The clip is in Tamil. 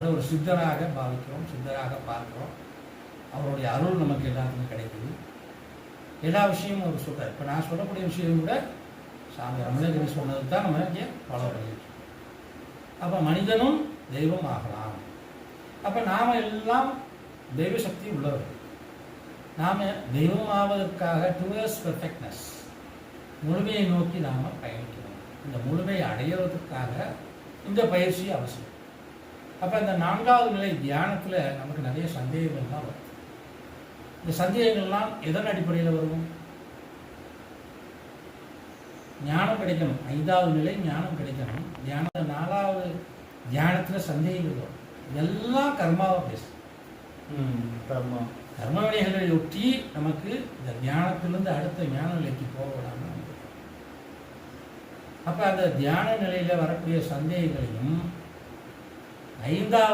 அதை ஒரு சித்தராக பாவிக்கிறோம் சித்தராக பார்க்கிறோம். அவருடைய அருள் நமக்கு எல்லாத்துக்கும் கிடைக்குது. எல்லா விஷயமும் அவர் சொல்கிறார் இப்போ நான் சொல்லக்கூடிய விஷயம் கூட சாமி ரமணகிரி சொன்னது தான் நம்ம இங்கே ஃபாலோ பண்ணிட்டு அப்போ மனிதனும் தெய்வம் ஆகலாம். அப்போ நாம் எல்லாம் தெய்வ சக்தி உள்ளவர்கள். நாம் தெய்வம் ஆவதற்காக டுவர்ஸ் பெர்ஃபெக்ட்னஸ் முழுமையை நோக்கி நாம் பயணிக்கணும். இந்த முழுமையை அடையிறதுக்காக இந்த பயிற்சி அவசியம். அப்போ இந்த நான்காவது நிலை தியானத்தில் நமக்கு நிறைய சந்தேகங்கள்லாம் வரும். இந்த சந்தேகங்கள்லாம் எதன் அடிப்படையில் வரும்? ஞானம் கிடைக்கணும். ஐந்தாவது நிலை ஞானம் கிடைக்கணும். தியான நாலாவது தியானத்தில் சந்தேகங்கள் வரும். இதெல்லாம் கர்மாவை பேசும். கர்மா. கர்ம வினைகளை ஒட்டி நமக்கு இந்த தியானத்திலிருந்து அடுத்த ஞான நிலைக்கு போக விடாம நம்ம அப்ப அந்த தியான நிலையில வரக்கூடிய சந்தேகங்களையும் ஐந்தாவது